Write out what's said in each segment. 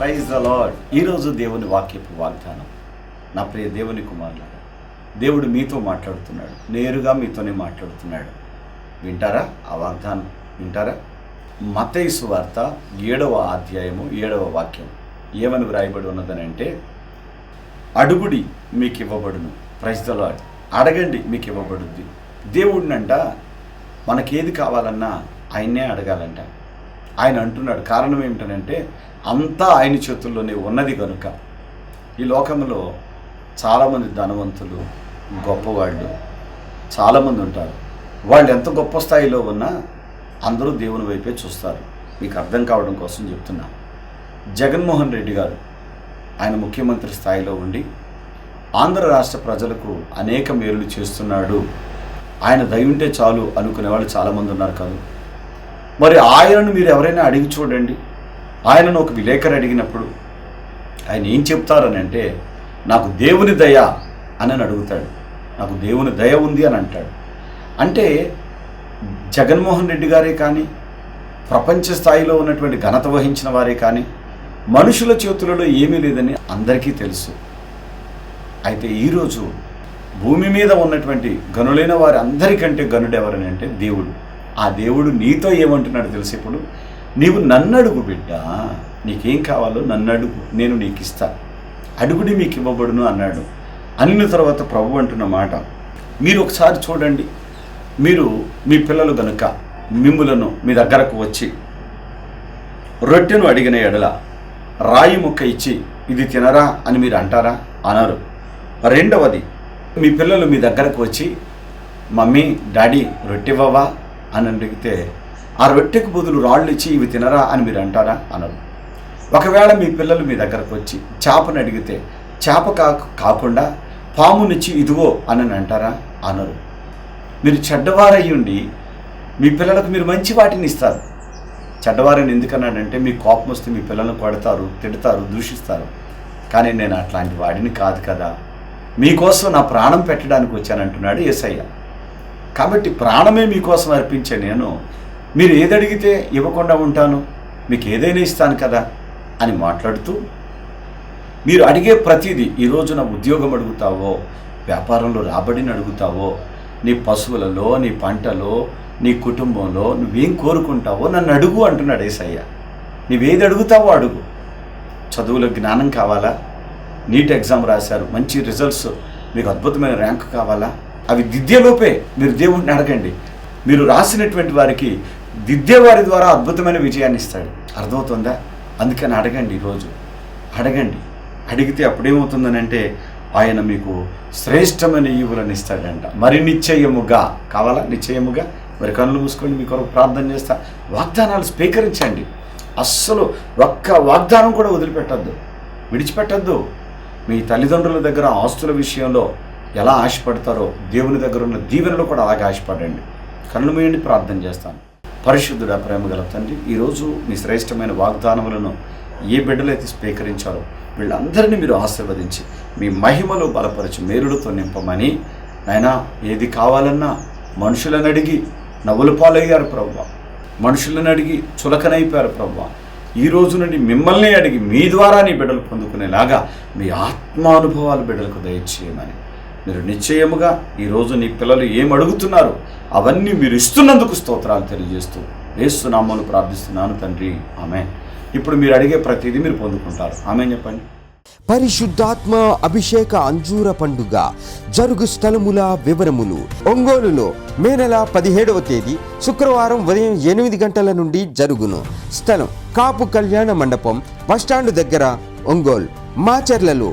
Praise the lord ఈరోజు దేవుని వాక్యపు వాగ్దానం. నా ప్రియ దేవుని కుమారులారా దేవుడు మీతో మాట్లాడుతున్నాడు. నేరుగా మీతోనే మాట్లాడుతున్నాడు. వింటారా ఆ వాగ్దానం? వింటారా? మతైసు వార్త ఏడవ అధ్యాయము ఏడవ వాక్యం. ఏమని వ్రాయబడి ఉన్నదని అంటే అడుగుడి మీకు ఇవ్వబడును ప్రైజ్ ద లాడ్ అడగండి మీకు ఇవ్వబడుద్ది దేవుడినంట మనకేది కావాలన్నా ఆయన్నే అడగాలంట. ఆయన అంటున్నాడు. కారణం ఏమిటనంటే అంతా ఆయన చేతుల్లోనే ఉన్నది కనుక ఈ లోకంలో చాలామంది ధనవంతులు గొప్పవాళ్ళు చాలామంది ఉంటారు. వాళ్ళు ఎంత గొప్ప స్థాయిలో ఉన్నా అందరూ దేవుని వైపే చూస్తారు. మీకు అర్థం కావడం కోసం చెప్తున్నా. జగన్మోహన్ రెడ్డి గారు ఆయన ముఖ్యమంత్రి స్థాయిలో ఉండి ఆంధ్ర రాష్ట్ర ప్రజలకు అనేక మేలులు చేస్తున్నాడు. ఆయన దయ ఉంటే చాలు అనుకునే వాళ్ళు చాలామంది ఉన్నారు కాదు. మరి ఆయనను మీరు ఎవరైనా అడిగి చూడండి. ఆయనను ఒక విలేకరు అడిగినప్పుడు ఆయన ఏం చెప్తారని అంటే నాకు దేవుని దయ అని అడుగుతాడు. నాకు దేవుని దయ ఉంది అని అంటాడు. అంటే జగన్మోహన్ రెడ్డి గారే కానీ ప్రపంచ స్థాయిలో ఉన్నటువంటి ఘనత వహించిన వారే కానీ మనుషుల చేతులలో ఏమీ లేదని అందరికీ తెలుసు. అయితే ఈరోజు భూమి మీద ఉన్నటువంటి గనులైన వారి అందరికంటే గనుడు ఎవరని అంటే దేవుడు. ఆ దేవుడు నీతో ఏమంటున్నాడు తెలిసి ఇప్పుడు? నీవు నన్ను అడుగు బిడ్డ నీకేం కావాలో నన్ను అడుగు నేను నీకు ఇస్తా అడుగుడి మీకు ఇవ్వబడును అన్నాడు. అన్న తర్వాత ప్రభు అంటున్న మాట మీరు ఒకసారి చూడండి. మీరు మీ పిల్లలు గనుక మిమ్ములను మీ దగ్గరకు వచ్చి రొట్టెను అడిగిన ఎడల రాయి ముక్క ఇచ్చి ఇది తినరా? అని మీరు అంటారా? అనరు రెండవది మీ పిల్లలు మీ దగ్గరకు వచ్చి మమ్మీ డాడీ రొట్టె ఇవ్వవా? అని అడిగితే ఆ రొట్టెకు బదులు రాళ్ళు ఇచ్చి ఇవి తినరా అని మీరు అంటారా? అనరు. ఒకవేళ మీ పిల్లలు మీ దగ్గరకు వచ్చి చేపను అడిగితే చేప కా కాకుండా పామునిచ్చి ఇదిగో అని అంటారా? అనరు. మీరు చెడ్డవారయ్యుండి మీ పిల్లలకు మీరు మంచి వాటిని ఇస్తారు. చెడ్డవారని ఎందుకన్నాడంటే మీ కోపం వస్తే మీ పిల్లలను కొడతారు తిడతారు దూషిస్తారు. కానీ నేను అట్లాంటి వాడిని కాదు కదా. మీకోసం నా ప్రాణం పెట్టడానికి వచ్చానంటున్నాడు యేసయ్య. కాబట్టి ప్రాణమే మీకోసం అర్పించే నేను. మీరు ఏది అడిగితే ఇవ్వకుండా ఉంటాను. మీకు ఏదైనా ఇస్తాను కదా అని మాట్లాడుతూ మీరు అడిగే ప్రతిదీ ఈ రోజున ఉద్యోగం అడుగుతావో వ్యాపారంలో రాబడిని అడుగుతావో నీ పశువులలో నీ పంటలో నీ కుటుంబంలో నువ్వేం కోరుకుంటావో నన్ను అడుగు అంటున్నాడు ఏసయ్య. నువ్వేది అడుగుతావో అడుగు. చదువులో జ్ఞానం కావాలా? నీట్ ఎగ్జామ్ రాశారు. మంచి రిజల్ట్స్ మీకు అద్భుతమైన ర్యాంక్ కావాలా? అవి దిద్దేలోపే మీరు దేవుడిని అడగండి. మీరు రాసినటువంటి వారికి దిద్దేవారి ద్వారా అద్భుతమైన విజయాన్ని ఇస్తాడు. అర్థమవుతుందా? అందుకని అడగండి ఈరోజు. అడగండి. అడిగితే అప్పుడేమవుతుందనంటే ఆయన మీకు శ్రేష్టమైన ఈవులను ఇస్తాడంట. మరి నిశ్చయముగా కావాలా? నిశ్చయముగా? మరి కళ్ళు మూసుకొని మీ కొరకు ప్రార్థన చేస్తా. వాగ్దానాలు స్వీకరించండి. అస్సలు ఒక్క వాగ్దానం కూడా వదిలిపెట్టద్దు. విడిచిపెట్టద్దు. మీ తల్లిదండ్రుల దగ్గర ఆస్తుల విషయంలో ఎలా ఆశపడతారో దేవుని దగ్గర ఉన్న దీవెనలు కూడా అలాగే ఆశపడండి. కళ్ళు మీయండి ప్రార్థన చేస్తాను. పరిశుద్ధుడ ప్రేమ గల తండ్రి ఈరోజు మీ శ్రేష్టమైన వాగ్దానములను ఏ బిడ్డలైతే స్వీకరించారో వీళ్ళందరినీ మీరు ఆశీర్వదించి మీ మహిమలో బలపరిచి మేలులతో నింపమని ఆయన ఏది కావాలన్నా మనుషులను అడిగి నవ్వుల పాలయ్యారు ప్రభు మనుషులను అడిగి చులకనైపోయారు ప్రభు ఈ రోజు నుండి మిమ్మల్ని అడిగి మీ ద్వారా నీ బిడ్డలు పొందుకునేలాగా మీ ఆత్మానుభవాలు బిడ్డలకు దయచేయమని మీరు నిశ్చయముగా ఈరోజు నీ పిల్లలు ఏం అడుగుతున్నారు? అవన్నీ మీరు ఇస్తున్నందుకు స్తోత్రాలు తెలియజేస్తూ వేస్తున్నామని ప్రార్థిస్తున్నాను తండ్రి. ఆమె ఇప్పుడు మీరు అడిగే ప్రతిదీ మీరు పొందుకుంటారు. ఆమె చెప్పండి. పరిశుద్ధాత్మ అభిషేక అంజూర పండుగ జరుగు స్థలముల వివరములు. ఒంగోలులో మే నెల పదిహేడవ తేదీ శుక్రవారం ఉదయం ఎనిమిది గంటల నుండి జరుగును. స్థలం కాపు కళ్యాణ మండపం బస్టాండ్ దగ్గర ఒంగోలు. మాచర్లలో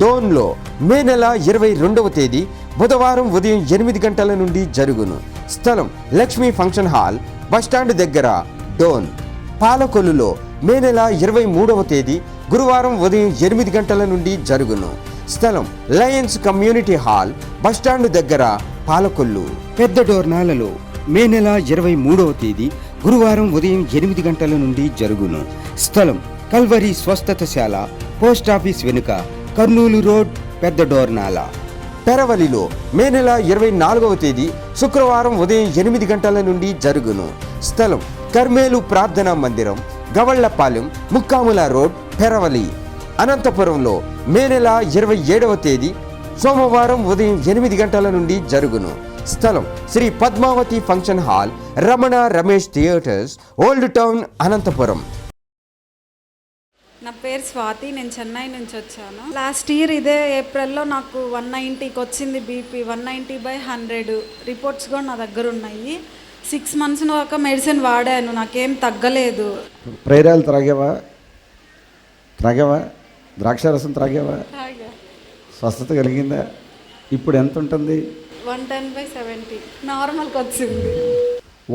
డోన్లో మే నెల ఇరవై రెండవ తేదీ బుధవారం ఉదయం ఎనిమిది గంటల నుండి జరుగును. స్థలం లక్ష్మీ ఫంక్షన్ హాల్ బస్టాండ్ దగ్గర డోన్. పాలకొల్లులో మే నెల ఇరవై మూడవ తేదీ గురువారం ఉదయం ఎనిమిది గంటల నుండి జరుగును. స్థలం లయన్స్ కమ్యూనిటీ హాల్ బస్టాండ్ దగ్గర పాలకొల్లు. పెద్ద డోర్నాలలో మే నెల ఇరవై మూడవ తేదీ గురువారం ఉదయం ఎనిమిది గంటల నుండి జరుగును. స్థలం కల్వరి స్వస్థతశాల పోస్ట్ ఆఫీస్ వెనుక కర్నూలు రోడ్ పెద్ద డోర్నాల. పెరవలిలో మే నెల ఇరవై నాలుగవ తేదీ శుక్రవారం ఉదయం ఎనిమిది గంటల నుండి జరుగును. స్థలం కర్మేలు ప్రార్థనా మందిరం గవళ్ళపాలెం ముక్కాముల రోడ్ పెరవలి. అనంతపురంలో మే నెల ఇరవై ఏడవ తేదీ సోమవారం ఉదయం ఎనిమిది గంటల నుండి జరుగును. స్థలం Sri Padmavathi function hall Ramana Ramesh theatres old town Anantapuram. నా పేరు స్వాతి నేను చెన్నై నుంచి వచ్చాను. లాస్ట్ ఇయర్ ఇదే ఏప్రిల్లో నాకు వన్ నైంటీకి వచ్చింది BP one ninety by hundred. Reports కూడా నా దగ్గర ఉన్నాయి. సిక్స్ మంత్స్ దాకా మెడిసిన్ వాడాను నాకేం తగ్గలేదు. ప్రేరాలు త్రాగావా? త్రాగావా? ద్రాక్షారసం త్రాగావా? స్వస్థత కలిగిందా? ఇప్పుడు ఎంత ఉంటుంది? One ten by seventy. నార్మల్కి వచ్చింది.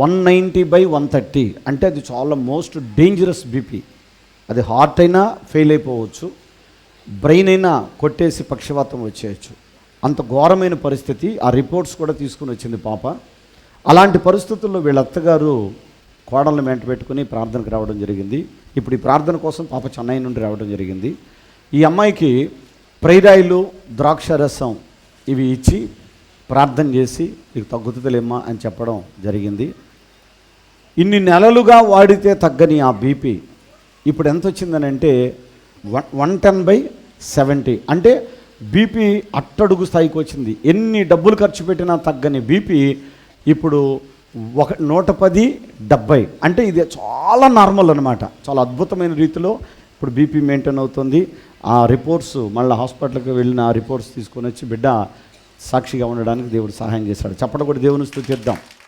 One ninety by one thirty. అంటే అది చాలా మోస్ట్ డేంజరస్ బీపీ అది హార్ట్ అయినా ఫెయిల్ అయిపోవచ్చు బ్రెయిన్ అయినా కొట్టేసి పక్షవాతం వచ్చేయచ్చు. అంత ఘోరమైన పరిస్థితి ఆ రిపోర్ట్స్ కూడా తీసుకుని వచ్చింది పాప. అలాంటి పరిస్థితుల్లో వీళ్ళ అత్తగారు కోడలను వెంట పెట్టుకుని ప్రార్థనకు రావడం జరిగింది. ఇప్పుడు ఈ ప్రార్థన కోసం పాప చెన్నై నుండి రావడం జరిగింది. ఈ అమ్మాయికి ప్రైరాయిలు ద్రాక్ష రసం ఇవి ఇచ్చి ప్రార్థన చేసి నీకు తగ్గుతుందిలేమ్మా అని చెప్పడం జరిగింది. ఇన్ని నెలలుగా వాడితే తగ్గని ఆ బీపీ ఇప్పుడు ఎంత వచ్చిందని అంటే one one ten by seventy. అంటే బీపీ అట్టడుగు స్థాయికి వచ్చింది. ఎన్ని డబ్బులు ఖర్చు పెట్టినా తగ్గని బీపీ ఇప్పుడు ఒక నూట పది డెబ్బై. అంటే ఇది చాలా నార్మల్ అనమాట చాలా అద్భుతమైన రీతిలో ఇప్పుడు బీపీ మెయింటైన్ అవుతుంది. ఆ రిపోర్ట్స్ మళ్ళీ హాస్పిటల్కి వెళ్ళిన ఆ రిపోర్ట్స్ తీసుకొని వచ్చి బిడ్డ సాక్షిగా ఉండడానికి దేవుడు సహాయం చేశాడు. చెప్పడం కూడా దేవుని స్థుతిద్దాం